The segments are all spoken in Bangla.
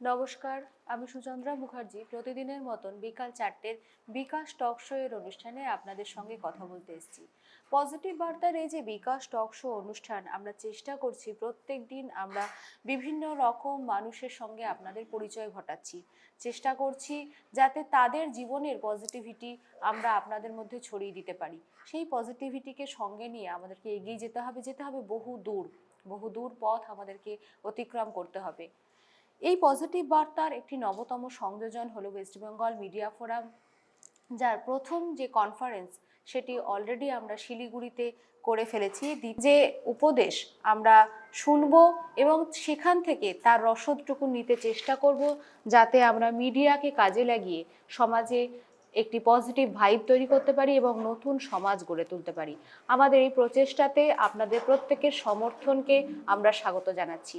নমস্কার, আমি সুচন্দ্রা মুখার্জি। প্রতিদিনের মতন বিকাল চারটের বিকাশ টক শো এর অনুষ্ঠানে আপনাদের সঙ্গে কথা বলতে এসেছি। পজিটিভ বার্তার এই যে বিকাশ টক শো অনুষ্ঠান, আমরা চেষ্টা করছি প্রত্যেক দিন আমরা বিভিন্ন রকম মানুষের সঙ্গে আপনাদের পরিচয় ঘটাচ্ছি। চেষ্টা করছি যাতে তাদের জীবনের পজিটিভিটি আমরা আপনাদের মধ্যে ছড়িয়ে দিতে পারি। সেই পজিটিভিটিকে সঙ্গে নিয়ে আমাদেরকে এগিয়ে যেতে হবে যেতে হবে বহু দূর বহু দূর পথ আমাদেরকে অতিক্রম করতে হবে। এই পজিটিভ বার্তার একটি নবতম সংযোজন হলো ওয়েস্ট বেঙ্গল মিডিয়া ফোরাম যার প্রথম যে কনফারেন্স সেটি অলরেডি আমরা শিলিগুড়িতে করে ফেলেছি। যে উপদেশ আমরা শুনব এবং সেখান থেকে তার রসদটুকু নিতে চেষ্টা করব, যাতে আমরা মিডিয়াকে কাজে লাগিয়ে সমাজে একটি পজিটিভ ভাইব তৈরি করতে পারি এবং নতুন সমাজ গড়ে তুলতে পারি। আমাদের এই প্রচেষ্টাতে আপনাদের প্রত্যেকের সমর্থনকে আমরা স্বাগত জানাচ্ছি।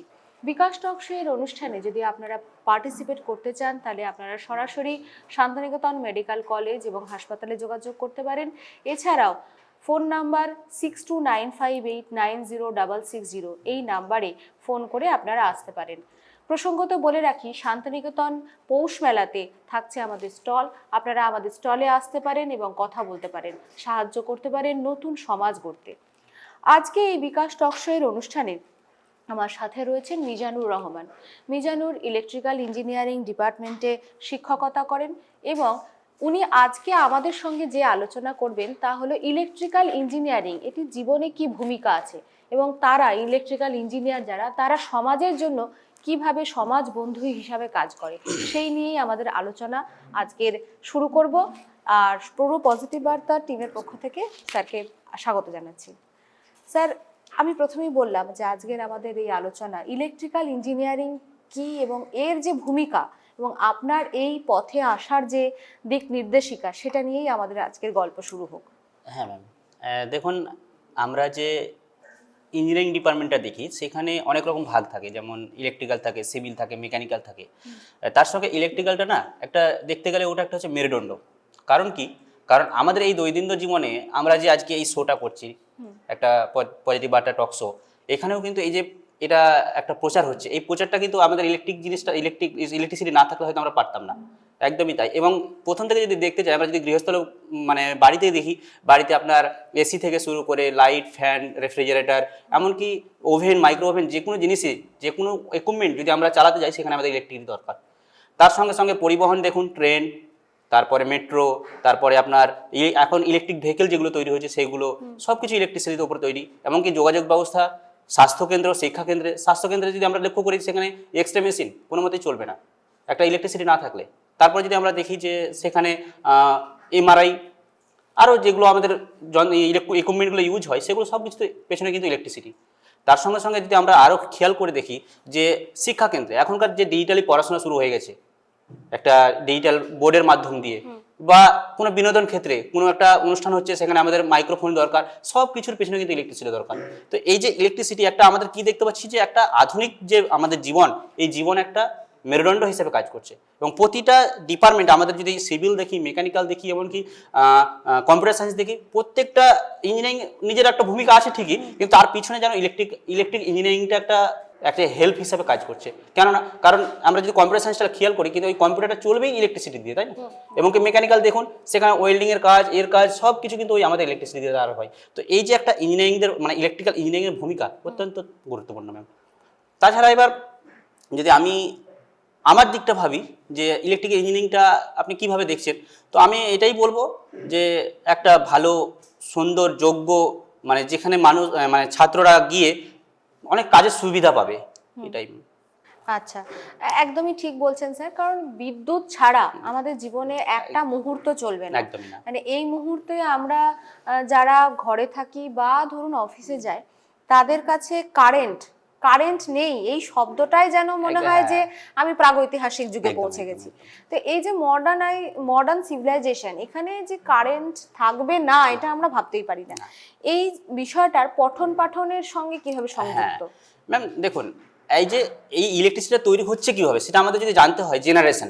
বিকাশ টক শো এর অনুষ্ঠানে যদি আপনারা পার্টিসিপেট করতে চান, তাহলে আপনারা সরাসরি শান্তিনিকেতন মেডিকেল কলেজ এবং হাসপাতালে যোগাযোগ করতে পারেন। এছাড়াও phone number six two nine five eight nine zero double six zero এই নাম্বারে ফোন করে আপনারা আসতে পারেন। প্রসঙ্গত বলে রাখি, শান্তিনিকেতন পৌষ মেলাতে থাকছে আমাদের স্টল। আপনারা আমাদের স্টলে আসতে পারেন এবং কথা বলতে পারেন, সাহায্য করতে পারেন নতুন সমাজ গড়তে। আজকে এই বিকাশ টক শো এর অনুষ্ঠানে আমার সাথে রয়েছেন মিজানুর রহমান। মিজানুর ইলেকট্রিক্যাল ইঞ্জিনিয়ারিং ডিপার্টমেন্টে শিক্ষকতা করেন এবং উনি আজকে আমাদের সঙ্গে যে আলোচনা করবেন তা হলো ইলেকট্রিক্যাল ইঞ্জিনিয়ারিং এটি জীবনে কি ভূমিকা আছে এবং তারা ইলেকট্রিক্যাল ইঞ্জিনিয়ার যারা, তারা সমাজের জন্য কীভাবে সমাজ বন্ধু হিসাবে কাজ করে, সেই নিয়েই আমাদের আলোচনা আজকের শুরু করব। আর পুরো পজিটিভ বার্তা টিমের পক্ষ থেকে স্যারকে স্বাগত জানাচ্ছি। স্যার আমি প্রথমেই বললাম যে আজকের আমাদের এই আলোচনা ইলেকট্রিক্যাল ইঞ্জিনিয়ারিং কি এবং এর যে ভূমিকা এবং আপনার এই পথে আসার যে দিক নির্দেশিকা সেটা নিয়েই আমাদের আজকের গল্প শুরু হোক। হ্যাঁ ম্যাম। দেখুন আমরা যে ইঞ্জিনিয়ারিং ডিপার্টমেন্টটা দেখি সেখানে অনেক রকম ভাগ থাকে যেমন ইলেকট্রিক্যাল থাকে সিভিল থাকে মেকানিক্যাল থাকে। তার সঙ্গে ইলেকট্রিক্যালটা না একটা দেখতে গেলে ওটা একটা হচ্ছে মেরুদণ্ড। কারণ কি? কারণ আমাদের এই দৈনন্দিন জীবনে আমরা যে আজকে এই শোটা করছি একটা পজিটিভ বার্তা টক শো এখানেও কিন্তু এই যে এটা একটা প্রচার হচ্ছে। এই প্রচারটা কিন্তু আমাদের ইলেকট্রিক জিনিসটা ইলেকট্রিক ইলেকট্রিসিটি না থাকলে হয়তো আমরা পারতাম না। একদমই তাই। এবং প্রথম থেকে যদি দেখতে চাই আমরা যদি গৃহস্থল মানে বাড়িতে দেখি বাড়িতে আপনার এসি থেকে শুরু করে লাইট ফ্যান রেফ্রিজারেটর এমনকি ওভেন মাইক্রো ওভেন যে কোনো জিনিসই যে কোনো ইকুইপমেন্ট যদি আমরা চালাতে যাই সেখানে আমাদের ইলেকট্রিক দরকার। তার সঙ্গে সঙ্গে পরিবহন দেখুন ট্রেন তারপরে মেট্রো তারপরে আপনার এখন ইলেকট্রিক ভেহিকেল যেগুলো তৈরি হয়েছে সেগুলো সব কিছু ইলেকট্রিসিটির উপর তৈরি। এমনকি যোগাযোগ ব্যবস্থা স্বাস্থ্যকেন্দ্র শিক্ষাকেন্দ্রে স্বাস্থ্যকেন্দ্রে যদি আমরা লক্ষ্য করি সেখানে এক্সরে মেশিন কোনো মতেই চলবে না। একটা ইলেকট্রিসিটি না থাকলে। তারপরে যদি আমরা দেখি যে সেখানে এমআরআই আরও যেগুলো আমাদের ইকুইপমেন্টগুলো ইউজ হয় সেগুলো সব কিছু পেছনে কিন্তু ইলেকট্রিসিটি তার সঙ্গে সঙ্গে যদি আমরা আরও খেয়াল করে দেখি যে শিক্ষাকেন্দ্রে এখনকার যে ডিজিটালি পড়াশোনা শুরু হয়ে গেছে একটা ডিজিটাল বোর্ডের মাধ্যম দিয়ে বা কোনো বিনোদন ক্ষেত্রে কোনো একটা অনুষ্ঠান হচ্ছে সেখানে আমাদের মাইক্রোফোন দরকার সব কিছুর পেছনে কিন্তু ইলেকট্রিসিটি দরকার। তো এই যে ইলেকট্রিসিটি একটা আমাদের কি দেখতে পাচ্ছি যে একটা আধুনিক যে আমাদের জীবন এই জীবন একটা মেরুদণ্ড হিসেবে কাজ করছে। এবং প্রতিটা ডিপার্টমেন্ট আমাদের যদি সিভিল দেখি মেকানিক্যাল দেখি এমনকি কম্পিউটার সায়েন্স দেখি প্রত্যেকটা ইঞ্জিনিয়ারিং নিজের একটা ভূমিকা আছে ঠিকই কিন্তু তার পিছনে যেন ইলেকট্রিক ইলেকট্রিক ইঞ্জিনিয়ারিংটা একটা একটা হেল্প হিসাবে কাজ করছে। কেননা কারণ আমরা যদি কম্পিউটার সায়েন্সটা খেয়াল করি কিন্তু ওই কম্পিউটারটা চলবেই ইলেকট্রিসিটি দিয়ে তাই না? এমনকি মেকানিক্যাল দেখুন সেখানে ওয়েল্ডিংয়ের কাজ এর কাজ সব কিছু কিন্তু ওই আমাদের ইলেকট্রিসিটি দিয়ে দ্বারা হয়। তো এই যে একটা ইঞ্জিনিয়ারিংদের মানে ইলেকট্রিক্যাল ইঞ্জিনিয়ারিংয়ের ভূমিকা অত্যন্ত গুরুত্বপূর্ণ ম্যাম তাছাড়া এবার যদি আমি আমার দিকটা ভাবি যে ইলেকট্রিক্যাল ইঞ্জিনিয়ারিংটা আপনি কীভাবে দেখছেন তো আমি এটাই বলব যে একটা ভালো সুন্দর যোগ্য মানে যেখানে মানুষ মানে ছাত্ররা গিয়ে অনেক কাজের সুবিধা পাবে এটাই। আচ্ছা একদমই ঠিক বলছেন স্যার কারণ বিদ্যুৎ ছাড়া আমাদের জীবনে একটা মুহূর্ত চলবে না। মানে এই মুহূর্তে আমরা যারা ঘরে থাকি বা ধরুন অফিসে যাই তাদের কাছে কারেন্ট কারেন্ট নেই এই শব্দটাই যেন মনে হয় যে হ্যাঁ। আমি প্রাগৈতিহাসিক যুগে পৌঁছে গেছি। তো এই যে মডার্নাই মডার্ন সিভিলাইজেশন এখানে যে কারেন্ট থাকবে না এটা আমরা ভাবতেই পারি না। এই বিষয়টার পঠন পাঠনের সঙ্গে কীভাবে হ্যাঁ। সংযুক্ত? ম্যাম দেখুন এই যে এই ইলেকট্রিসিটি তৈরি হচ্ছে কীভাবে সেটা আমাদের যদি জানতে হয় জেনারেশন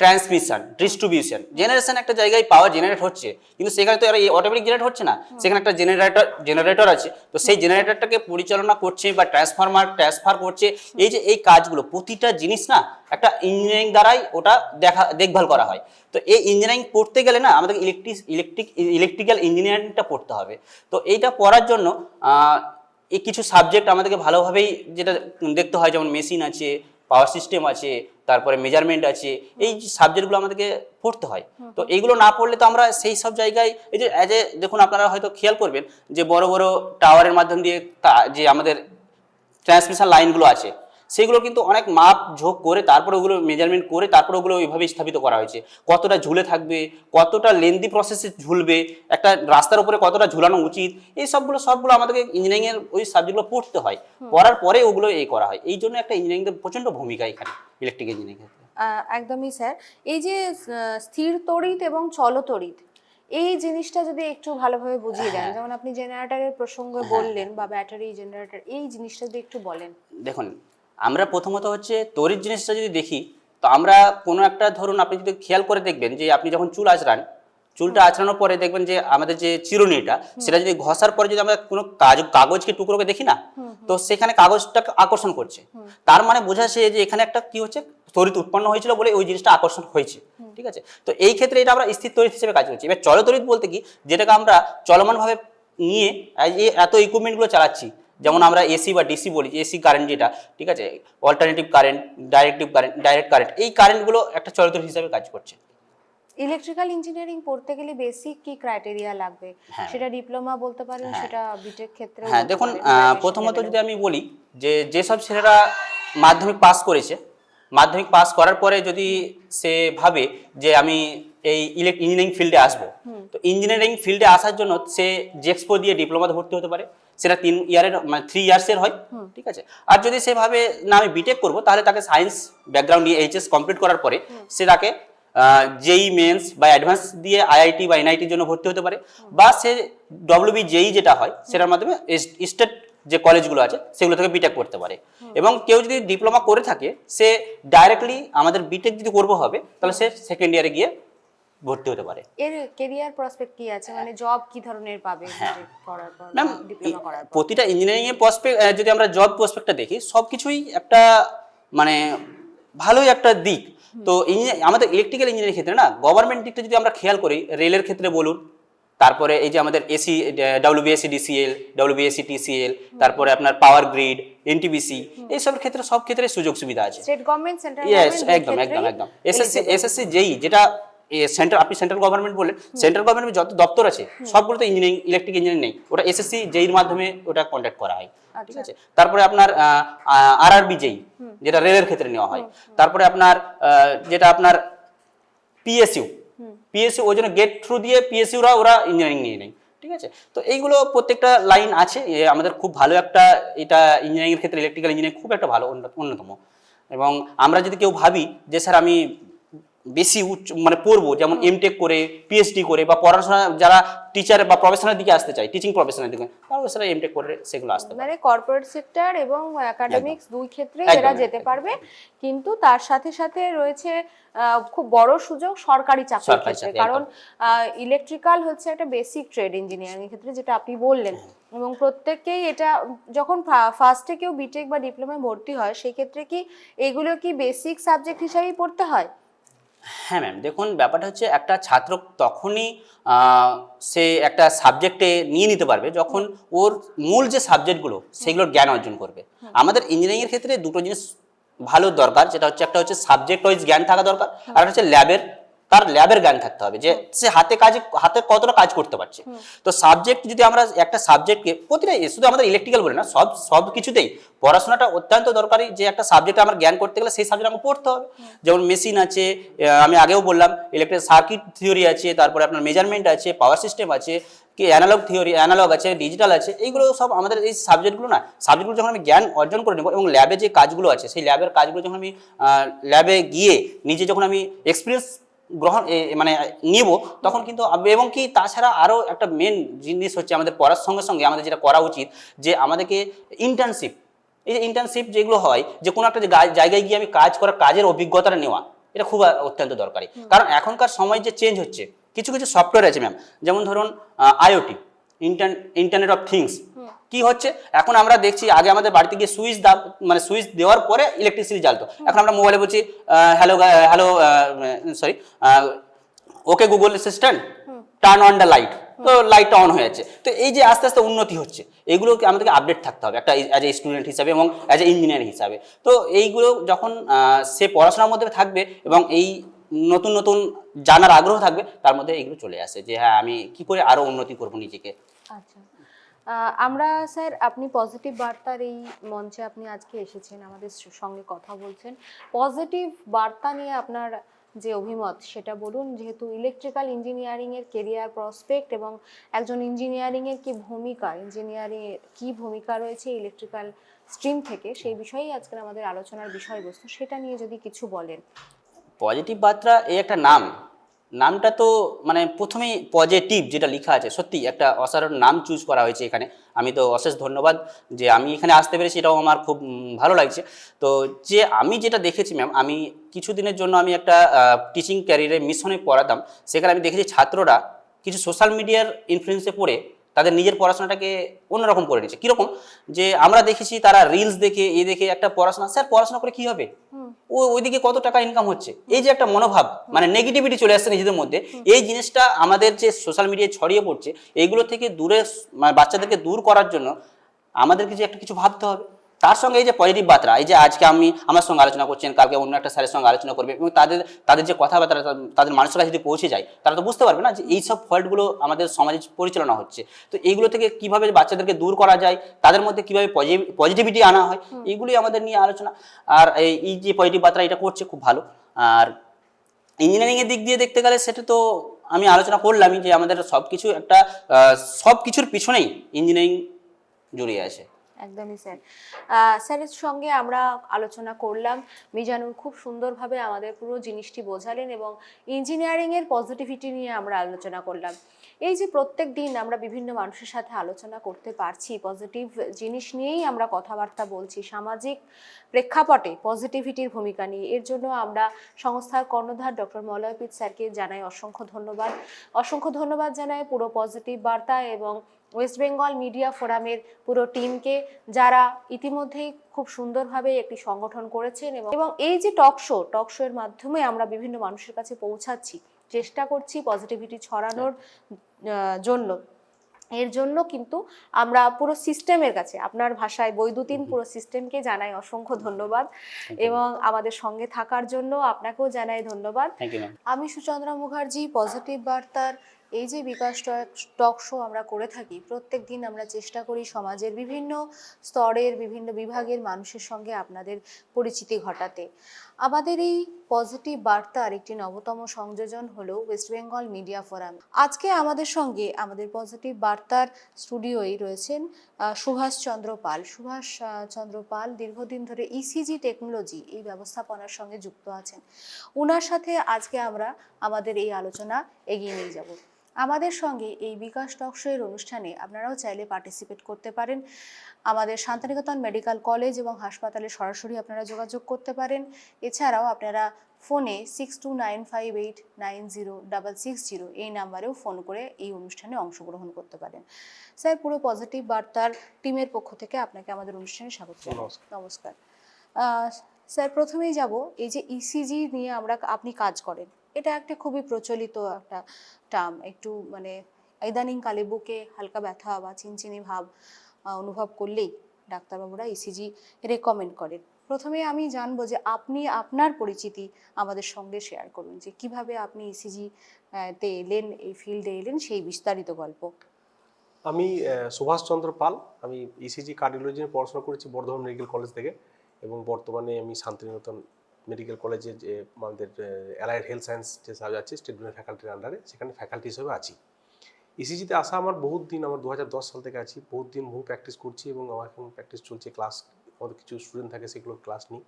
ট্রান্সমিশন ডিস্ট্রিবিউশন জেনারেশন একটা জায়গায় পাওয়ার জেনারেট হচ্ছে কিন্তু সেখানে তো অটোমেটিক জেনারেট হচ্ছে না। সেখানে একটা জেনারেটর জেনারেটর আছে। তো সেই জেনারেটরটাকে পরিচালনা করছে বা ট্রান্সফরমার ট্রান্সফার করছে এই যে এই কাজগুলো প্রতিটা জিনিস না একটা ইঞ্জিনিয়ারিং দ্বারাই ওটা দেখা দেখভাল করা হয়। তো এই ইঞ্জিনিয়ারিং পড়তে গেলে না আমাদের ইলেকট্রিক ইলেকট্রিক ইলেকট্রিক্যাল ইঞ্জিনিয়ারিংটা পড়তে হবে। তো এইটা পড়ার জন্য এই কিছু সাবজেক্ট আমাদেরকে ভালোভাবেই যেটা দেখতে হয় যেমন মেশিন আছে পাওয়ার সিস্টেম আছে তারপরে মেজারমেন্ট আছে এই সাবজেক্টগুলো আমাদেরকে পড়তে হয়। তো এইগুলো না পড়লে তো আমরা সেই সব জায়গায় এই যে অ্যাজ এ দেখুন আপনারা হয়তো খেয়াল করবেন যে বড় বড় টাওয়ারের মাধ্যম দিয়ে তা- যে আমাদের ট্রান্সমিশন লাইনগুলো আছে সেগুলো কিন্তু অনেক মাপ ঝোঁক করে তারপরে ওগুলো মেজারমেন্ট করে তারপরে ওগুলো ওইভাবে স্থাপিত করা হয়েছে। কতটা ঝুলে থাকবে কতটা লেন্দি প্রসেসে ঝুলবে একটা রাস্তার উপরে কতটা ঝুলানো উচিত এই সবগুলো সবগুলো আমাদেরকে ইঞ্জিনিয়ারিং এর ওই সাবজেক্টগুলো পড়তে হয়। পড়ার পরে ওগুলো এই করা হয়। এই জন্য একটা ইঞ্জিনিয়ারিং এর প্রচণ্ড ভূমিকা এখানে ইলেকট্রিক ইঞ্জিনিয়ারিং একদমই স্যার এই যে স্থির তড়িৎ এবং চলতড়িৎ এই জিনিসটা যদি একটু ভালোভাবে বুঝিয়ে দেন যেমন আপনি জেনারেটরের প্রসঙ্গে বললেন বা ব্যাটারি জেনারেটর এই জিনিসটা যদি একটু বলেন। দেখুন আমরা প্রথমত হচ্ছে তড়িৎ জিনিসটা যদি দেখি তো আমরা কোনো একটা ধরুন আপনি যদি খেয়াল করে দেখবেন যে আপনি যখন চুল আঁচড়ান চুলটা আঁচড়ানোর পরে দেখবেন যে আমাদের যে চিরুনিটা সেটা যদি ঘষার পরে যদি আমরা কোনো কাজ কাগজকে টুকরোকে দেখি না তো সেখানে কাগজটা আকর্ষণ করছে। তার মানে বোঝাচ্ছে যে এখানে একটা কি হচ্ছে তড়িৎ উৎপন্ন হয়েছিল বলে ওই জিনিসটা আকর্ষণ হয়েছে ঠিক আছে? তো এই ক্ষেত্রে এটা আমরা স্থির তড়িৎ হিসেবে কাজ করছি। এবার চলতড়িৎ বলতে কি যেটাকে আমরা চলমানভাবে নিয়ে এই এত ইকুইপমেন্টগুলো চালাচ্ছি যেমন আমরা এসি বা ডিসি বলি এসি কারেন্ট যেটা ঠিক আছে? Alternative current directive current direct current এই কারেন্টগুলো একটা চলতড়িৎ হিসাবে কাজ করছে। ইলেকট্রিক্যাল ইঞ্জিনিয়ারিং পড়তে গেলে বেসিক কি ক্রাইটেরিয়া লাগবে? হ্যাঁ। সেটা ডিপ্লোমা বলতে পারেন সেটা বিটেক ক্ষেত্রে হ্যাঁ দেখুন প্রথমত যদি আমি বলি যে যেসব ছেলেরা মাধ্যমিক পাস করেছে মাধ্যমিক পাস করার পরে যদি সে ভাবে যে আমি এই ইঞ্জিনিয়ারিং ফিল্ডে আসব তো ইঞ্জিনিয়ারিং ফিল্ডে আসার জন্য সে জেক্সপো দিয়ে ডিপ্লোমাতে ভর্তি হতে পারে। সেটা তিন ইয়ারের মানে থ্রি ইয়ার্সের হয় ঠিক আছে? আর যদি সেভাবে না আমি বিটেক করব তাহলে তাকে সায়েন্স ব্যাকগ্রাউন্ড নিয়ে এইচএস কমপ্লিট করার পরে সে তাকে জেই মেন্স বা অ্যাডভান্স দিয়ে আইআইটি বা এনআইটির জন্য ভর্তি হতে পারে। বা সে ডব্লিউবি জেই যেটা হয় সেটার মাধ্যমে স্টেট যে কলেজগুলো আছে সেগুলো থেকে বিটেক করতে পারে। এবং কেউ যদি ডিপ্লোমা করে থাকে সে ডাইরেক্টলি আমাদের বিটেক যদি করব হবে তাহলে সে সেকেন্ড ইয়ারে গিয়ে ভর্তি হতে পারে। এর কেরিয়ার প্রসপেক্ট কি আছে? মানে জব কি ধরনের পাবে হ্যাঁ। করার পর ডিপ্লোমা করার পর? প্রতিটা ইঞ্জিনিয়ারিং এর প্রসপেক্ট যদি আমরা জব প্রসপেক্টটা দেখি সবকিছুই একটা মানে ভালোই একটা দিক। তো আমাদের ইলেকট্রিক্যাল ইঞ্জিনিয়ারিং ক্ষেত্রে না গভর্নমেন্ট দিকটা যদি আমরা খেয়াল করি রেলের ক্ষেত্রে বলুন তারপরে এই যে আমাদের AC WBSC DCL WBSC TCL তারপরে আপনার পাওয়ার গ্রিড এনটিবিসি এইসব ক্ষেত্রে সব ক্ষেত্রে সুযোগ সুবিধা আছে। স্টেট গভর্নমেন্ট সেন্ট্রাল একদম একদম একদম। এসএসসি এসএসসি যেই যেটা সেন্টার আপনি সেন্ট্রাল গভর্নমেন্ট বললেন সেন্ট্রাল গভর্নমেন্ট যত দপ্তর আছে সবগুলোতে ইঞ্জিনিয়ারিং ইলেকট্রিক ইঞ্জিনিয়ারিং নেই। ওটা এসএসসি যেইর মাধ্যমে ওটা কন্ট্যাক্ট করা হয়। ঠিক আছে? তারপরে আপনার আরআরবি যেই যেটা রেলের ক্ষেত্রে নেওয়া হয়। তারপরে আপনার যেটা আপনার পিএসইউ পিএসইউ ওই জন্য গেট থ্রু দিয়ে পিএসইউরা ওরা ইঞ্জিনিয়ারিং নিয়ে নেয়। ঠিক আছে? তো এইগুলো প্রত্যেকটা লাইন আছে। আমাদের খুব ভালো একটা এটা ইঞ্জিনিয়ারিং এর ক্ষেত্রে ইলেকট্রিক্যাল ইঞ্জিনিয়ারিং খুব একটা ভালো অন্য- অন্যতম। এবং আমরা যদি কেউ ভাবি যে স্যার আমি বেশি উচ্চ মানে পড়ব যেমন এমটেক করে পিএইচডি করে বা পড়াশোনা যারা টিচার বা প্রফেশনাল দিকে আসতে চায় টিচিং প্রফেশনাল দিকে তাহলে সেটা এমটেক করে সেগুলো আসতে মানে কর্পোরেট সেক্টর এবং একাডেমিক্স দুই ক্ষেত্রে এরা যেতে পারবে। কিন্তু তার সাথে সাথে রয়েছে খুব বড় সুযোগ সরকারি চাকরির ক্ষেত্রে। কারণ ইলেকট্রিক্যাল হচ্ছে একটা বেসিক ট্রেড ইঞ্জিনিয়ারিং এর ক্ষেত্রে যেটা আপনি বললেন। এবং প্রত্যেককেই এটা যখন ফার্স্টে কেউ বিটেক বা ডিপ্লোমায় ভর্তি হয় সেক্ষেত্রে কি এগুলো কি বেসিক সাবজেক্ট হিসাবেই পড়তে হয়? হ্যাঁ ম্যাম দেখুন ব্যাপারটা হচ্ছে একটা ছাত্র তখনই সে একটা সাবজেক্টে নিয়ে নিতে পারবে যখন ওর মূল যে সাবজেক্টগুলো সেগুলোর জ্ঞান অর্জন করবে। আমাদের ইঞ্জিনিয়ারিংয়ের ক্ষেত্রে দুটো জিনিস ভালো দরকার যেটা হচ্ছে একটা হচ্ছে সাবজেক্ট ওয়াইজ জ্ঞান থাকা দরকার আর একটা হচ্ছে ল্যাবের তার ল্যাবের জ্ঞান থাকতে হবে যে সে হাতে কাজে হাতে কতটা কাজ করতে পারছে। তো সাবজেক্ট যদি আমরা একটা সাবজেক্টকে প্রতিটা শুধু আমাদের ইলেকট্রিক্যাল বলে না সব সব কিছুতেই পড়াশোনাটা অত্যন্ত দরকারি যে একটা সাবজেক্ট আমার জ্ঞান করতে গেলে সেই সাবজেক্ট আমাকে পড়তে হবে। যেমন মেশিন আছে আমি আগেও বললাম ইলেকট্রিক সার্কিট থিওরি আছে তারপরে আপনার মেজারমেন্ট আছে পাওয়ার সিস্টেম আছে কি অ্যানালগ থিওরি অ্যানালগ আছে ডিজিটাল আছে এইগুলো সব আমাদের এই সাবজেক্টগুলো না সাবজেক্টগুলো যখন আমি জ্ঞান অর্জন করে নেব এবং ল্যাবে যে কাজগুলো আছে সেই ল্যাবের কাজগুলো যখন আমি ল্যাবে গিয়ে নিজে যখন আমি এক্সপিরিয়েন্স গ্রহণ মানে নিব তখন কিন্তু এবং কি তাছাড়া আরও একটা মেন জিনিস হচ্ছে আমাদের পড়ার সঙ্গে সঙ্গে আমাদের যেটা করা উচিত যে আমাদেরকে ইন্টার্নশিপ এই যে ইন্টার্নশিপ যেগুলো হয় যে কোনো একটা জায়গায় গিয়ে আমি কাজ করার কাজের অভিজ্ঞতাটা নেওয়া এটা খুব অত্যন্ত দরকারি। কারণ এখনকার সময় যে চেঞ্জ হচ্ছে কিছু কিছু সফটওয়্যার আছে ম্যাম যেমন ধরুন IoT inter internet of things কি হচ্ছে? এখন আমরা দেখছি আগে আমাদের বাড়িতে গিয়ে সুইচ মানে সুইচ দেওয়ার পরে ইলেকট্রিসিটি জ্বালতো। এখন আমরা মোবাইলে বলছি hello hello sorry okay Google assistant turn on the light তো লাইটটা অন হয়ে যাচ্ছে। তো এই যে আস্তে আস্তে উন্নতি হচ্ছে এইগুলোকে আমাদেরকে আপডেট থাকতে হবে একটা অ্যাজ এ স্টুডেন্ট হিসাবে এবং অ্যাজ এ ইঞ্জিনিয়ার হিসাবে। তো এইগুলো যখন সে পড়াশোনার মধ্যে থাকবে এবং এই নতুন নতুন জানার আগ্রহ থাকবে, তার মধ্যে এইগুলো চলে আসে যে হ্যাঁ আমি কি করে আরও উন্নতি করব নিজেকে। আচ্ছা। আমরা স্যার, আপনি পজিটিভ বার্তার এই মঞ্চে আপনি আজকে এসেছেন, আমাদের সঙ্গে কথা বলছেন। পজিটিভ বার্তা নিয়ে আপনার যে অভিমত, সেটা বলুন। যেহেতু ইলেকট্রিক্যাল ইঞ্জিনিয়ারিং এর কেরিয়ার প্রসপেক্ট এবং একজন ইঞ্জিনিয়ারিং এর কি ভূমিকা ইঞ্জিনিয়ারিং এর কি ভূমিকা রয়েছে ইলেকট্রিক্যাল স্ট্রিম থেকে, সেই বিষয়েই আজকের আমাদের আলোচনার বিষয়বস্তু, সেটা নিয়ে যদি কিছু বলেন। পজিটিভ বার্তা এই একটা নাম। নামটা তো মানে প্রথমেই পজিটিভ যেটা লেখা আছে সত্যি একটা অসাধারণ নাম চুজ করা হয়েছে এখানে। আমি তো অশেষ ধন্যবাদ যে আমি এখানে আসতে পেরেছি, এটাও আমার খুব ভালো লাগছে। তো যে আমি যেটা দেখেছি ম্যাম আমি কিছুদিনের জন্য আমি একটা টিচিং ক্যারিয়ারে মিশনে পড়াতাম। সেখানে আমি দেখেছি ছাত্ররা কিছু সোশ্যাল মিডিয়ার ইনফ্লুয়েন্সে পড়ে তাদের নিজের পড়াশোনাটাকে অন্যরকম করে নিচ্ছে। কীরকম? যে আমরা দেখেছি তারা রিলস দেখে এ দেখে একটা পড়াশোনা স্যার পড়াশোনা করে কি হবে? ও ওইদিকে কত টাকা ইনকাম হচ্ছে? এই যে একটা মনোভাব মানে নেগেটিভিটি চলে আসছে নিজেদের মধ্যে। এই জিনিসটা আমাদের যে সোশ্যাল মিডিয়ায় ছড়িয়ে পড়ছে এইগুলো থেকে দূরে মানে বাচ্চাদেরকে দূর করার জন্য আমাদেরকে যে একটা কিছু ভাবতে হবে। তার সঙ্গে এই যে পজিটিভ বার্তা এই যে আজকে আমি আমার সঙ্গে আলোচনা করছেন কালকে অন্য একটা স্যারের সঙ্গে আলোচনা করবে এবং তাদের তাদের যে কথাবার্তা তাদের মানুষের কাছে যদি পৌঁছে যায় তারা তো বুঝতে পারবে না যে এই সব ফল্টগুলো আমাদের সমাজে পরিচালনা হচ্ছে। তো এইগুলো থেকে কীভাবে বাচ্চাদেরকে দূর করা যায় তাদের মধ্যে কীভাবে পজিটিভিটি আনা হয় এইগুলোই আমাদের নিয়ে আলোচনা। আর এই এই যে পজিটিভ বার্তা এটা করছে খুব ভালো। আর ইঞ্জিনিয়ারিংয়ের দিক দিয়ে দেখতে গেলে সেটা তো আমি আলোচনা করলামই যে আমাদের সব কিছু একটা সব কিছুর পিছনেই ইঞ্জিনিয়ারিং জড়িয়ে আছে। একদমই স্যার স্যারের সঙ্গে আমরা আলোচনা করলাম। মিজানুর খুব সুন্দরভাবে আমাদের পুরো জিনিসটি বোঝালেন এবং ইঞ্জিনিয়ারিংয়ের পজিটিভিটি নিয়ে আমরা আলোচনা করলাম। এই যে প্রত্যেক দিন আমরা বিভিন্ন মানুষের সাথে আলোচনা করতে পারছি পজিটিভ জিনিস নিয়েই আমরা কথাবার্তা বলছি, সামাজিক প্রেক্ষাপটে পজিটিভিটির ভূমিকা নিয়ে। এর জন্য আমরা সংস্থার কর্ণধার ডক্টর মলয়পিত স্যারকে জানাই অসংখ্য ধন্যবাদ। অসংখ্য ধন্যবাদ জানাই পুরো পজিটিভ বার্তা এবং ওয়েস্ট বেঙ্গল মিডিয়া ফোরামের পুরো টিমকে যারা ইতিমধ্যেই খুব সুন্দরভাবে একটি সংগঠন করেছেন এবং এই যে টক শো টক শো এর মাধ্যমে আমরা বিভিন্ন মানুষের কাছে পৌঁছাচ্ছি চেষ্টা করছি পজিটিভিটি ছড়ানোর জন্য। এর জন্য কিন্তু আমরা পুরো সিস্টেমের কাছে আপনার ভাষায় বৈদ্যুতিন পুরো সিস্টেমকে জানাই অসংখ্য ধন্যবাদ এবং আমাদের সঙ্গে থাকার জন্য আপনাকেও জানাই ধন্যবাদ। আমি সুচন্দ্রা মুখার্জি পজিটিভ বার্তার এই যে বিকাশ টক শো আমরা করে থাকি প্রত্যেক দিন আমরা চেষ্টা করি সমাজের বিভিন্ন স্তরের বিভিন্ন বিভাগের মানুষের সঙ্গে আপনাদের পরিচিতি ঘটাতে। আমাদের এই পজিটিভ বার্তার একটি নবতম সংযোজন হলো ওয়েস্ট বেঙ্গল মিডিয়া ফোরাম আজকে আমাদের সঙ্গে আমাদের পজিটিভ বার্তার স্টুডিওই রয়েছেন সুভাষ চন্দ্র পাল। সুভাষ চন্দ্র পাল দীর্ঘদিন ধরে ইসিজি টেকনোলজি এই ব্যবস্থাপনার সঙ্গে যুক্ত আছেন। ওনার সাথে আজকে আমরা আমাদের এই আলোচনা এগিয়ে নিয়ে যাব। আমাদের সঙ্গে এই বিকাশ টকশো এর অনুষ্ঠানে আপনারাও চাইলে পার্টিসিপেট করতে পারেন। আমাদের শান্তিনিকেতন মেডিকেল কলেজ এবং হাসপাতালে সরাসরি আপনারা যোগাযোগ করতে পারেন। এছাড়াও আপনারা ফোনে six two nine five eight nine zero double six zero এই নাম্বারেও ফোন করে এই অনুষ্ঠানে অংশগ্রহণ করতে পারেন। স্যার পুরো পজিটিভ বার্তার টিমের পক্ষ থেকে আপনাকে আমাদের অনুষ্ঠানে স্বাগত। নমস্কার। স্যার প্রথমেই যাব এই যে ইসিজি নিয়ে আমরা আপনি কাজ করেন। এটা একটা খুবই প্রচলিত একটা টার্ম একটু মানে ইদানিং কালে বুকে হালকা ব্যথা বা চিনচিনি ভাব। অনুভব করলেই ডাক্তারবাবুরা ইসিজি রেকমেন্ড করেন। প্রথমে আমি জানব যে আপনি আপনার পরিচিতি আমাদের সঙ্গে শেয়ার করুন, যে কীভাবে আপনি ইসিজি তে এলেন, এই ফিল্ডে এলেন, সেই বিস্তারিত গল্প। আমি সুভাষচন্দ্র পাল। আমি E ইসিজি কার্ডিওলজি নিয়ে পড়াশোনা করেছি বর্ধমান মেডিকেল কলেজ থেকে এবং বর্তমানে আমি শান্তিনিকেতন মেডিকেল কলেজে যে আমাদের অ্যালাইড হেলথ সায়েন্স যে সাবজেক্ট আছে স্টেট ফ্যাকাল্টির আন্ডারে সেখানে ফ্যাকাল্টি হিসেবে আছি। ইসিজিতে আসা আমার বহুত দিন আমার দু হাজার দশ সাল থেকে আছি। বহুত দিন বহু প্র্যাকটিস করছি এবং আমার এখন প্র্যাকটিস চলছে ক্লাস আমাদের কিছু স্টুডেন্ট থাকে সেগুলো ক্লাস নিই।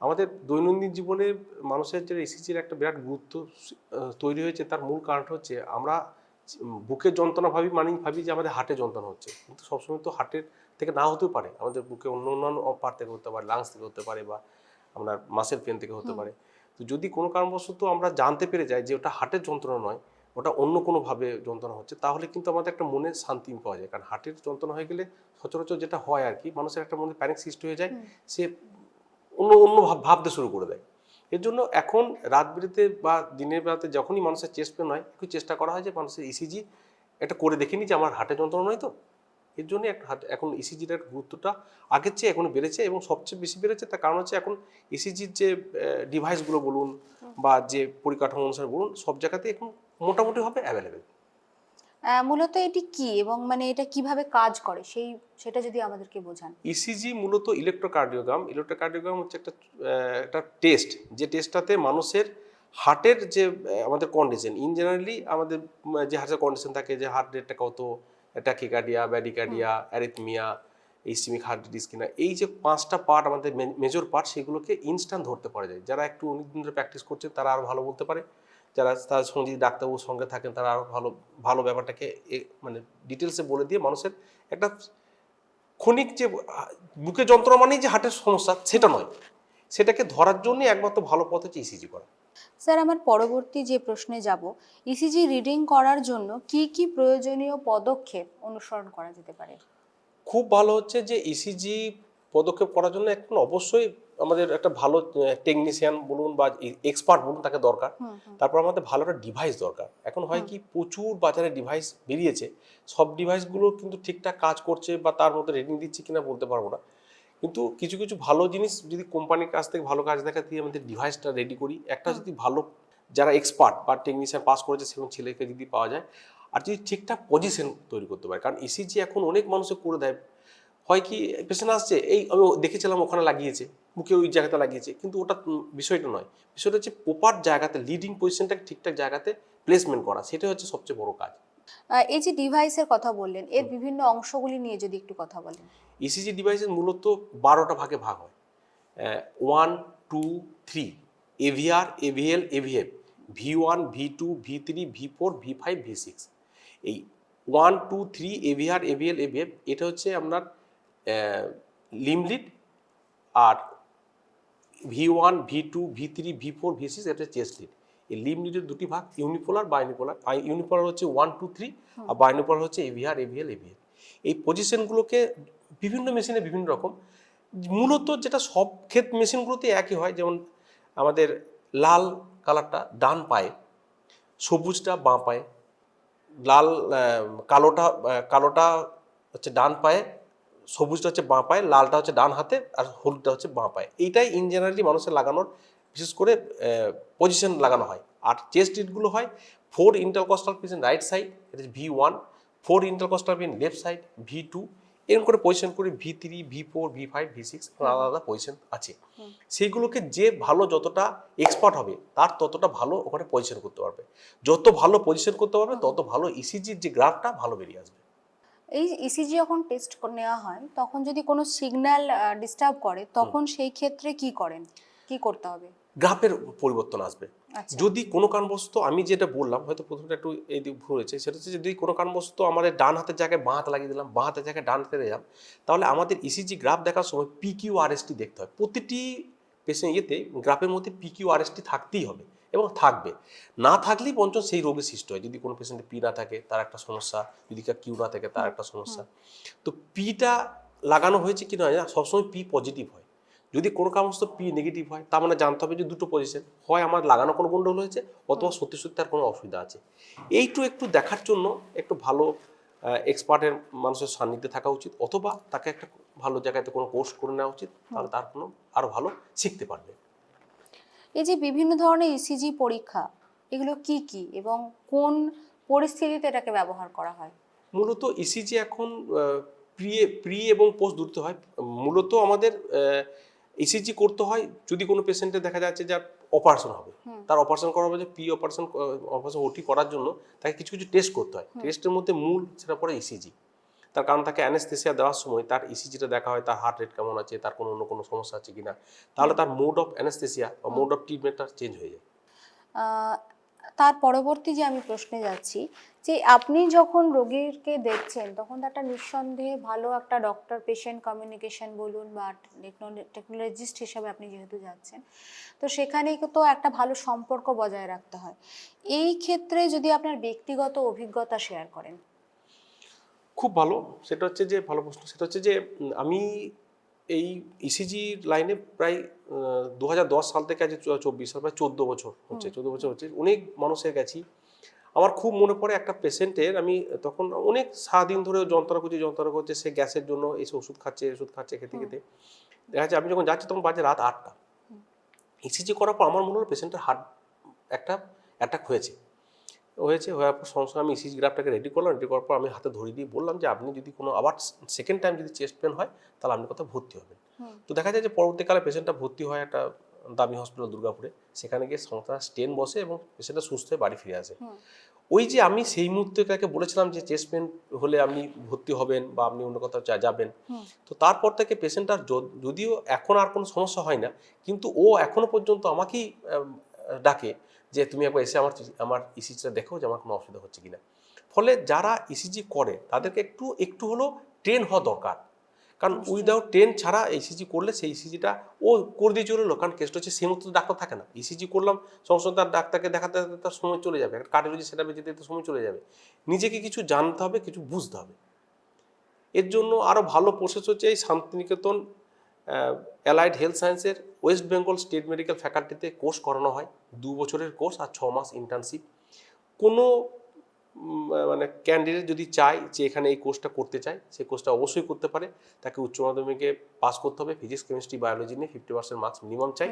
আমাদের দৈনন্দিন জীবনে মানুষের যে ইসিজির একটা বিরাট গুরুত্ব তৈরি হয়েছে তার মূল কারণটা হচ্ছে আমরা বুকের যন্ত্রণা ভাবি মানে ভাবি যে আমাদের হার্টে যন্ত্রণা হচ্ছে। কিন্তু সবসময় তো হার্টের থেকে না হতেও পারে। আমাদের বুকে অন্য অন্যান্য পার্ট থেকে হতে পারে লাংস থেকে হতে পারে বা আপনার মাসেল পেন থেকে হতে পারে। তো যদি কোনো কারণবশত আমরা জানতে পেরে যাই যে ওটা হার্টের যন্ত্রণা নয় ওটা অন্য কোনোভাবে যন্ত্রণা হচ্ছে তাহলে কিন্তু আমাদের একটা মনে শান্তি পাওয়া যায়। কারণ হার্টের যন্ত্রণা হয়ে গেলে সচরাচর যেটা হয় আর কি মানুষের একটা মনে প্যানিক সৃষ্টি হয়ে যায় সে অন্য অন্য ভাবতে শুরু করে দেয়। এর জন্য এখন রাত বিরেতে বা দিনের বেলাতে যখনই মানুষের চেস্ট পেন হয় একটু চেষ্টা করা হয় যে মানুষের ইসিজি একটা করে দেখিনি যে আমার হার্টের যন্ত্রণা নয় তো। এর জন্য এখন ইসিজির গুরুত্বটা আগের চেয়ে এখন বেড়েছে এবং সবচেয়ে বেশি বেড়েছে তার কারণ হচ্ছে এখন ইসিজির যে ডিভাইসগুলো বলুন বা যে পরিকাঠামো অনুসারে বলুন সব জায়গাতে এখন মোটামুটিভাবে অ্যাভেলেবেল মূলত এটি কি এবং মানে এটা কীভাবে কাজ করে? সেই সেটা যদি আমাদেরকে বোঝান। ইসিজি E মূলত ইলেকট্রোকার্ডিওগ্রাম ইলেকট্রোকার্ডিওগ্রাম হচ্ছে একটা একটা টেস্ট যে টেস্টটাতে মানুষের হার্টের যে আমাদের কন্ডিশন ইন জেনারেলি আমাদের যে হার্টের কন্ডিশন থাকে যে হার্ট রেটটা কত tachycardia bradycardia arrhythmia ischaemic heart disease কিনা এই যে পাঁচটা পার্ট আমাদের মেজর পার্ট সেগুলোকে ইনস্ট্যান্ট ধরতে পারা যায়। যারা একটু অনেক দিন ধরে প্র্যাকটিস করছে তারা আরও ভালো বলতে পারে। যারা তার সঙ্গে যদি ডাক্তারবাবুর সঙ্গে থাকেন তারা আরও ভালো ভালো ব্যাপারটাকে মানে ডিটেলসে বলে দিয়ে মানুষের একটা ক্ষণিক যে বুকে যন্ত্রণা মানেই যে হার্টের সমস্যা সেটা নয়। সেটাকে ধরার জন্য একমাত্র ভালো পথ হচ্ছে ইসিজি করা। স্যার আমার পরবর্তী যে প্রশ্নে যাব ইসিজি রিডিং করার জন্য কি কি প্রয়োজনীয় পদক্ষেপ অনুসরণ করা যেতে পারে? খুব ভালো হচ্ছে যে ইসিজি পদক্ষেপ করার জন্য এখন অবশ্যই আমাদের একটা ভালো টেকনিশিয়ান বলুন বা এক্সপার্ট বলুন তাকে দরকার। তারপর আমাদের ভালো একটা ডিভাইস দরকার। এখন হয় কি প্রচুর বাজারে ডিভাইস বেরিয়েছে। সব ডিভাইসগুলো কিন্তু ঠিকঠাক কাজ করছে বা তার মধ্যে রেটিং দিচ্ছে কিনা বলতে পারব না। কিন্তু কিছু কিছু ভালো জিনিস যদি কোম্পানির কাছ থেকে ভালো কাজ দেখা দিয়ে আমাদের ডিভাইসটা রেডি করি একটা যদি ভালো যারা এক্সপার্ট বা টেকনিশিয়ান পাস করেছে সেরকম ছেলেকে যদি পাওয়া যায় আর যদি ঠিকঠাক পজিশন তৈরি করতে পারে। কারণ ইসিজি এখন অনেক মানুষে করে দেয়। হয় কি পেশেন্ট আসছে এই আমি দেখেছিলাম ওখানে লাগিয়েছে। মুখে ওই জায়গাতে লাগিয়েছে। কিন্তু ওটা বিষয়টা নয়। বিষয়টা হচ্ছে প্রপার জায়গাতে লিডিং পজিশনটাকে ঠিকঠাক জায়গাতে প্লেসমেন্ট করা। সেটা হচ্ছে সবচেয়ে বড় কাজ। এই যে ডিভাইসের কথা বললেন এর বিভিন্ন অংশগুলি নিয়ে যদি একটু কথা বলেন। ইসিজি ডিভাইসের মূলত বারোটা ভাগে ভাগ হয়। One two three aVR aVL aVF V one V two V three V four V five V six এই one two three aVR aVL aVF এটা হচ্ছে আপনার লিমলিড আর V one V two V three V four V six এটা চেস্ট লিড এই লিম লিডের দুটি ভাগ ইউনিপোলার বাইনিপোলার ইউনিপোলার হচ্ছে ওয়ান টু থ্রি আর বাইনিপোলার হচ্ছে এভিআর এভিএল এভিএল এই পজিশনগুলোকে বিভিন্ন মেশিনে বিভিন্ন রকম। মূলত যেটা সব ক্ষেত মেশিনগুলোতে একই হয় যেমন আমাদের লাল কালারটা ডান পায়ে সবুজটা বাঁ পায়ে লাল কালোটা কালোটা হচ্ছে ডান পায়ে সবুজটা হচ্ছে বাঁ পায়ে লালটা হচ্ছে ডান হাতে আর হলুদটা হচ্ছে বাঁ পায়ে। এইটাই ইন জেনারেলি মানুষের লাগানোর বিশেষ করে পজিশন লাগানো হয়। আর চেস্ট লিডগুলো হয় four intercostal pin right side এটা V one four intercostal pin left side V two এরকম করে পজিশন করে V three V four V five V six আলাদা আলাদা পজিশন আছে। সেইগুলোকে যে ভালো যতটা এক্সপার্ট হবে তার ততটা ভালো ওখানে পজিশন করতে পারবে। যত ভালো পজিশন করতে পারবে তত ভালো ইসিজির যে গ্রাফটা ভালো বেরিয়ে আসবে। এই ইসিজি যখন টেস্ট নেওয়া হয় তখন যদি কোনো সিগন্যাল ডিস্টার্ব করে তখন সেই ক্ষেত্রে কি করেন? কি করতে হবে? গ্রাফের পরিবর্তন আসবে। আচ্ছা। যদি কোনো কারণবশত আমি যেটা বললাম হয়তো প্রথমটা একটু এই দিক ভুল হয়েছে সেটা হচ্ছে যদি কোনো কারণবশত আমাদের ডান হাতের জায়গায় বাঁ হাতে লাগিয়ে দিলাম বাঁ হাতের জায়গায় ডান হাতে দিলাম তাহলে আমাদের ইসিজি গ্রাফ দেখার সময় পিকিউ আরএসটি দেখতে হয় প্রতিটি পেশেন্ট ইয়েতে গ্রাফের মধ্যে পিকিউ আরএসটি থাকতেই হবে। এবং থাকবে। না থাকলেই পঞ্চম সেই রোগের সৃষ্টি হয়। যদি কোনো পেশেন্টের পি না থাকে তার একটা সমস্যা। যদি কার কিউ না থাকে তার একটা সমস্যা। তো পিটা লাগানো হয়েছে কি না সবসময় পি পজিটিভ হয়। যদি কোনো কারণবশত পি নেগেটিভ হয় তার মানে জানতে হবে যে দুটো পজিশন হয় আমার লাগানো কোনো গন্ডগোল হয়েছে অথবা সত্যি সত্যি তার কোনো অসুবিধা আছে। এইটু একটু দেখার জন্য একটু ভালো এক্সপার্টের মানুষের সান্নিধ্যে থাকা উচিত অথবা তাকে একটা ভালো জায়গাতে কোনো কোর্স করে নেওয়া উচিত তাহলে তার কোনো আরও ভালো শিখতে পারবে। এই যে বিভিন্ন ধরনের ইসিজি পরীক্ষা এগুলো কি কি এবং কোন পরিস্থিতিতে এটাকে ব্যবহার করা হয়? মূলত ইসিজি এখন প্রি প্রি এবং পোস্ট দুটো হয়। মূলত আমাদের ইসিজি করতে হয় যদি কোনো পেশেন্টের দেখা যাচ্ছে যার অপারেশন হবে। তার অপারেশন করা হবে যে প্রি অপারেশন অপারেশন ওটি করার জন্য তাকে কিছু কিছু টেস্ট করতে হয়। টেস্টের মধ্যে মূল সেটা পরে ইসিজি তার কারণ তাকে অ্যানেস্থেসিয়া দেওয়ার সময় তার ইসিজিটা দেখা হয় তার হার্ট রেট কেমন আছে তার কোনো অন্য কোনো সমস্যা আছে কিনা তাহলে তার মোড অফ অ্যানেস্থেসিয়া বা মোড অফ ট্রিটমেন্টটা চেঞ্জ হয়ে যায়। তার পরবর্তী যে আমি প্রশ্নে যাচ্ছি যে আপনি যখন রোগীকে দেখছেন তখন একটা নিঃসন্দেহে ভালো একটা ডক্টর পেশেন্ট কমিউনিকেশন বলুন বা টেকনোলজিস্ট হিসাবে আপনি যেহেতু যাচ্ছেন তো সেখানে তো একটা ভালো সম্পর্ক বজায় রাখতে হয়। এই ক্ষেত্রে যদি আপনার ব্যক্তিগত অভিজ্ঞতা শেয়ার করেন খুব ভালো। সেটা হচ্ছে যে ভালো প্রশ্ন। সেটা হচ্ছে যে আমি এই ইসিজি লাইনে প্রায় দু হাজার দশ সাল থেকে আজ চব্বিশ সাল প্রায় চোদ্দ বছর হচ্ছে চোদ্দ বছর হচ্ছে। অনেক মানুষের গেছি। আমার খুব মনে পড়ে একটা পেশেন্টের আমি তখন অনেক সারাদিন ধরে যন্ত্রণা করছে যন্ত্রণা করছে সে গ্যাসের জন্য এসে ওষুধ খাচ্ছে ওষুধ খাচ্ছে খেতে খেতে। দেখা যাচ্ছে আমি যখন যাচ্ছি তখন বাজে রাত আটটা। ইসিজি করার পর আমার মনে হলো পেশেন্টের হার্ট একটা অ্যাটাক হয়েছে। হয়েছে হওয়ার পর সঙ্গে সঙ্গে আমি ইসিজি গ্রাফটাকে রেডি করলাম রেডি করার পর আমি হাতে ধরে দিয়ে বললাম যে আপনি যদি কোনো আবার সেকেন্ড টাইম যদি চেস্ট পেন হয় তাহলে আপনি কোথাও ভর্তি হবেন? তো দেখা যায় যে পরবর্তীকালে পেশেন্টটা ভর্তি হয় একটা দামি হসপিটাল দুর্গাপুরে। সেখানে গিয়ে সংস্থা স্টেন বসে এবং পেশেন্টটা সুস্থ হয়ে বাড়ি ফিরে আসে। ওই যে আমি সেই মুহূর্তে তাকে বলেছিলাম যে চেস্ট পেন হলে আপনি ভর্তি হবেন বা আপনি অন্য কোথাও যা- যাবেন। তো তারপর থেকে পেশেন্টটার যদিও এখন আর কোনো সমস্যা হয় না কিন্তু ও এখনও পর্যন্ত আমাকেই ডাকে যে তুমি একবার এসে আমার আমার ইসিজিটা দেখো যে আমার কোনো অসুবিধা হচ্ছে কিনা। ফলে যারা ইসিজি করে তাদেরকে একটু একটু হলেও ট্রেন হওয়া দরকার। কারণ। উইদাউট ট্রেন ছাড়া ইসিজি করলে সেই ইসিজিটা ও করে দিয়ে চলে এলো। কারণ কেসটা হচ্ছে সেই মতো ডাক্তার থাকে না। ইসিজি করলাম সঙ্গে সঙ্গে তার ডাক্তারকে দেখাতে দেখাতে তার সময় চলে যাবে। একটা কার্ডিওলজি সেটা যেতে যেতে সময় চলে যাবে। নিজেকে কিছু জানতে হবে কিছু বুঝতে হবে। এর জন্য আরও ভালো প্রসেস হচ্ছে এই শান্তিনিকেতন অ্যালাইড হেলথ সায়েন্সের ওয়েস্ট বেঙ্গল স্টেট মেডিকেল ফ্যাকাল্টিতে কোর্স করানো হয় দু বছরের কোর্স আর ছ মাস ইন্টার্নশিপ কোনো মানে ক্যান্ডিডেট যদি চায় যে এখানে এই কোর্সটা করতে চায় সেই কোর্সটা অবশ্যই করতে পারে। তাকে উচ্চ মাধ্যমিকে পাস করতে হবে ফিজিক্স কেমিস্ট্রি বায়োলজি নিয়ে ফিফটি পার্সেন্ট মার্কস মিনিমাম চাই।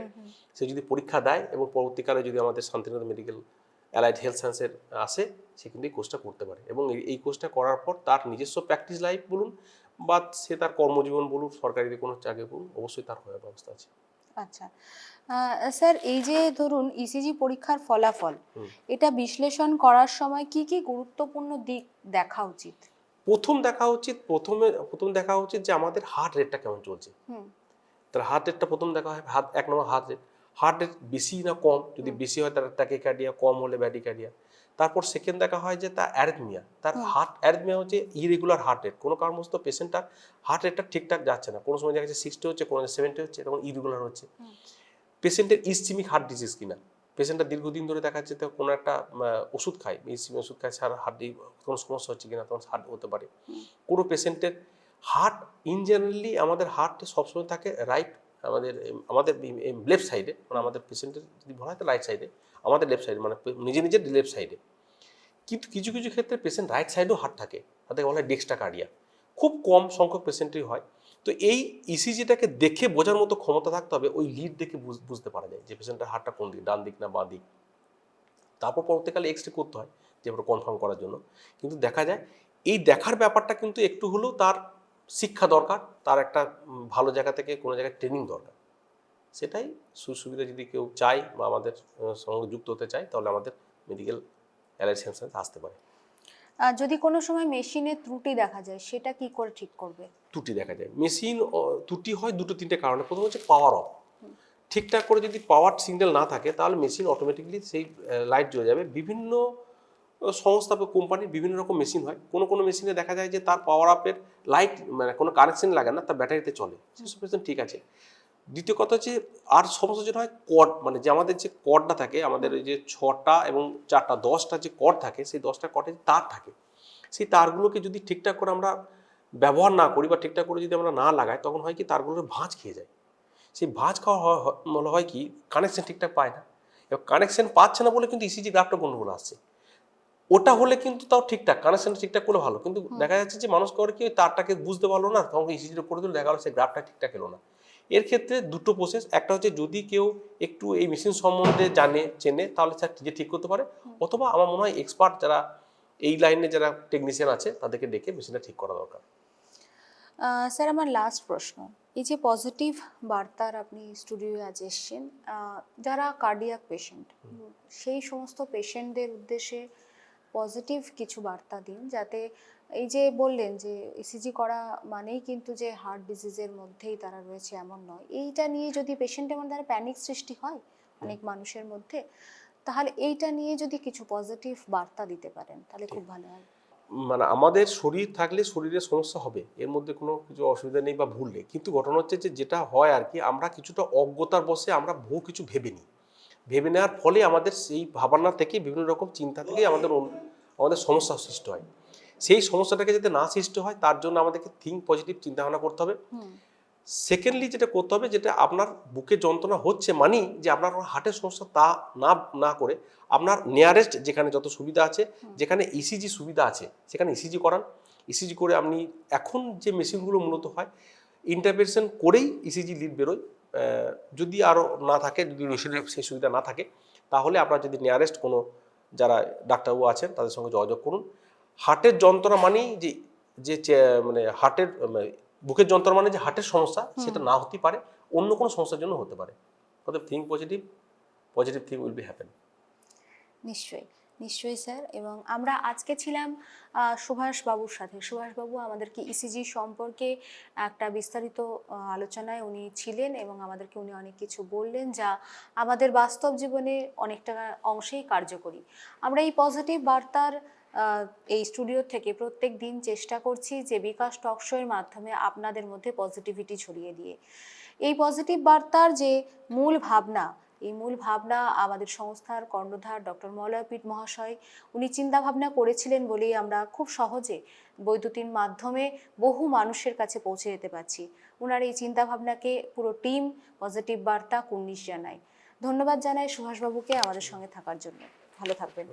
সে যদি পরীক্ষা দেয় এবং পরবর্তীকালে যদি আমাদের শান্তিনিকেতন মেডিকেল অ্যালাইড হেলথ সায়েন্সের আসে সে কিন্তু এই কোর্সটা করতে পারে এবং এই- এই কোর্সটা করার পর তার নিজস্ব প্র্যাকটিস লাইফ বলুন বা সে তার কর্মজীবন বলুন সরকারি কোনো চাকরি বলুন অবশ্যই তার হওয়ার ব্যবস্থা আছে। আচ্ছা। স্যার এই যে ধরুন ইসিজি পরীক্ষার ফলাফল এটা বিশ্লেষণ করার সময় কি কি গুরুত্বপূর্ণ দিক দেখা উচিত? প্রথম দেখা উচিত প্রথমে প্রথম দেখা উচিত যে আমাদের হার্ট রেটটা কেমন চলছে। তার হার্ট রেটটা প্রথম দেখা হয় হাত এক number heart rate heart rate বেশি না কম যদি বেশি হয় তার ট্যাকিকার্ডিয়া কম হলে ব্যাডিকার্ডিয়া তারপর সেকেন্ড দেখা হয় যে তার অ্যারিথমিয়া তার হার্ট অ্যারিথমিয়া হচ্ছে ইরেগুলার হার্ট রেট কোনো কারণবশত পেশেন্টটার হার্ট রেটটা ঠিকঠাক যাচ্ছে না। কোনো সময় দেখা যাচ্ছে সিক্সটি হচ্ছে কোনো সেভেন্টি হচ্ছে তখন ইরেগুলার হচ্ছে। পেশেন্টের ইসচিমিক হার্ট ডিজিজ কিনা? পেশেন্টটা দীর্ঘদিন ধরে দেখা যাচ্ছে তো কোনো একটা ওষুধ খায় ইসচিমিক ওষুধ খায় সার হার্ট কোনো সমস্যা হচ্ছে কিনা তখন হার্ট হতে পারে। কোনো পেশেন্টের হার্ট ইন জেনারেলি আমাদের হার্ট সবসময় থাকে রাইট আমাদের আমাদের লেফট সাইডে মানে আমাদের পেশেন্টের যদি বলা হয় তো রাইট সাইডে আমাদের লেফট সাইডে মানে নিজে নিজের লেফট সাইডে কিন্তু কিছু কিছু ক্ষেত্রে পেশেন্ট রাইট সাইডেও হার্ট থাকে, তাদেরকে বলা হয় ডেক্সটা কার্ডিয়া খুব কম সংখ্যক পেশেন্টই হয়। তো এই ইসিজিটাকে দেখে বোঝার মতো ক্ষমতা থাকতে হবে, ওই লিড দেখে বুঝ- বুঝতে পারা যায় যে পেশেন্টের হার্টটা কোন দিক, ডান দিক না বাঁ দিক। তারপর পরবর্তীকালে এক্স রে করতে হয়, যে কনফার্ম করার জন্য। কিন্তু দেখা যায়, এই দেখার ব্যাপারটা কিন্তু একটু হলেও তার শিক্ষা দরকার, তার একটা ভালো জায়গা থেকে কোনো জায়গায় ট্রেনিং দরকার। সেটাই সুবিধা যদি কেউ চায় বা আমাদের সঙ্গে যুক্ত হতে চায় তাহলে আমাদের মেডিকেল অ্যালাইসেন্স আসতে পারে। যদি কোনো সময় মেশিনে ত্রুটি দেখা যায় সেটা কি করে ঠিক করবে? ত্রুটি দেখা যায়। মেশিন ত্রুটি হয় দুটো তিনটে কারণে। প্রথম হচ্ছে পাওয়ার অফ ঠিকঠাক করে যদি পাওয়ার সিগন্যাল না থাকে তাহলে মেশিন অটোমেটিকলি সেই লাইট জ্বলে যাবে। বিভিন্ন সংস্থা বা কোম্পানির বিভিন্ন রকম মেশিন হয়। কোনো কোনো মেশিনে দেখা যায় যে তার পাওয়ার আপের লাইট মানে কোনো কানেকশন লাগে না তার ব্যাটারিতে চলে। সেসব মেশিন ঠিক আছে। দ্বিতীয় কথা হচ্ছে আর সমস্যা যেটা হয় কর্ড মানে যে আমাদের যে কর্ডটা থাকে আমাদের ওই যে ছটা এবং চারটা দশটা যে কর্ড থাকে সেই দশটা কর্ডে তার থাকে সেই তারগুলোকে যদি ঠিকঠাক করে আমরা ব্যবহার না করি বা ঠিকঠাক করে যদি আমরা না লাগাই তখন হয় কি তারগুলো ভাঁজ খেয়ে যায়। সেই ভাঁজ খাওয়া মনে হয় কি কানেকশন ঠিকঠাক পায় না। এবার কানেকশন পাচ্ছে না বলে কিন্তু ইসিজি গ্রাফটা গন্ডগোল আসছে। ওটা হলে কিন্তু তাও ঠিকঠাক কানেকশন ঠিকঠাক করলে ভালো। কিন্তু দেখা যাচ্ছে যে মানুষ করে কি ওই তারটাকে বুঝতে পারল না তখন ইসিজিটা করে দিল দেখা গেলো সেই গ্রাফটা ঠিকঠাক এলো না। এর ক্ষেত্রে দুটো প্রসেস একটা হচ্ছে যদি কেউ একটু এই মেশিন সম্বন্ধে জানে চেনে তাহলে স্যার নিজে ঠিক করতে পারে। অথবা আমার মনে হয় এক্সপার্ট যারা এই লাইনে যারা টেকনিশিয়ান আছে তাদেরকে ডেকে মেশিনটা ঠিক করা দরকার। স্যার আমার লাস্ট প্রশ্ন। এই যে পজিটিভ বার্তার আপনি স্টুডিওয়ে আজ এসছেন যারা কার্ডিয়াক পেশেন্ট সেই সমস্ত পেশেন্টদের উদ্দেশ্যে পজিটিভ কিছু বার্তা দিন যাতে এই যে বললেন যে ইসিজি করা মানেই কিন্তু যে হার্ট ডিজিজের মধ্যেই তারা রয়েছে এমন নয়। এইটা নিয়ে যদি পেশেন্টের মধ্যে প্যানিক সৃষ্টি হয় অনেক মানুষের মধ্যে তাহলে এইটা নিয়ে যদি কিছু পজিটিভ বার্তা দিতে পারেন তাহলে খুব ভালো হয়। মানে আমাদের শরীর থাকলে শরীরে সমস্যা হবে এর মধ্যে কোনো কিছু অসুবিধা নেই বা ভুল নেই। কিন্তু ঘটনা হচ্ছে যে যেটা হয় আর কি আমরা কিছুটা অজ্ঞতার বসে আমরা বহু কিছু ভেবে নিই। ভেবে নেওয়ার ফলে আমাদের সেই ভাবনা থেকে বিভিন্ন রকম চিন্তা থেকে আমাদের আমাদের সমস্যা সৃষ্টি হয়। সেই সমস্যাটাকে যাতে না সৃষ্টি হয় তার জন্য আমাদেরকে থিঙ্ক পজিটিভ চিন্তা ভাবনা করতে হবে। সেকেন্ডলি যেটা করতে হবে যেটা আপনার বুকে যন্ত্রণা হচ্ছে মানেই যে আপনার হার্টের সমস্যা তা না না করে আপনার নিয়ারেস্ট যেখানে যত সুবিধা আছে যেখানে ইসিজি সুবিধা আছে সেখানে ইসিজি করান। ইসিজি করে আপনি এখন যে মেশিনগুলো মূলত হয় ইন্টারভেনশন করেই ইসিজি লিড বেরোয়। যদি আরও না থাকে যদি মেশিনের সেই সুবিধা না থাকে তাহলে আপনার যদি নিয়ারেস্ট কোনো যারা ডাক্তারবাবু আছেন তাদের সঙ্গে যোগাযোগ করুন। হার্টের যন্ত্রণা মানেই যে যে মানে হার্টের মানে বুকের যন্ত্রণা মানে যে হার্টের সমস্যা সেটা না হতে পারে অন্য কোনো সমস্যার জন্য হতে পারে। অতএব think positive positive thing will be happen নিশ্চয়ই নিশ্চয়ই স্যার। এবং আমরা আজকে ছিলাম সুভাষ বাবুর সাথে। সুভাষ বাবু আমাদেরকে ইসিজি সম্পর্কে একটা বিস্তারিত আলোচনায় উনি ছিলেন এবং আমাদেরকে উনি অনেক কিছু বললেন যা আমাদের বাস্তব জীবনে অনেকটা অংশেই কার্যকরী। আমরা এই পজিটিভ বার্তার এই স্টুডিও থেকে প্রত্যেক দিন চেষ্টা করছি যে বিকাশ টক শো এর মাধ্যমে আপনাদের মধ্যে পজিটিভিটি ছড়িয়ে দিয়ে। এই পজিটিভ বার্তার যে মূল ভাবনা, এই মূল ভাবনা আমাদের সংস্থার কর্ণধার ডক্টর মলয়পীঠ মহাশয়, উনি চিন্তা ভাবনা করেছিলেন বলেই আমরা খুব সহজে বৈদ্যুতিন মাধ্যমে বহু মানুষের কাছে পৌঁছে যেতে পারছি। ওনার এই চিন্তা ভাবনাকে পুরো টিম পজিটিভ বার্তা কুর্নিশ জানায়। ধন্যবাদ জানাই সুভাষবাবুকে আমাদের সঙ্গে থাকার জন্য। ভালো থাকবেন।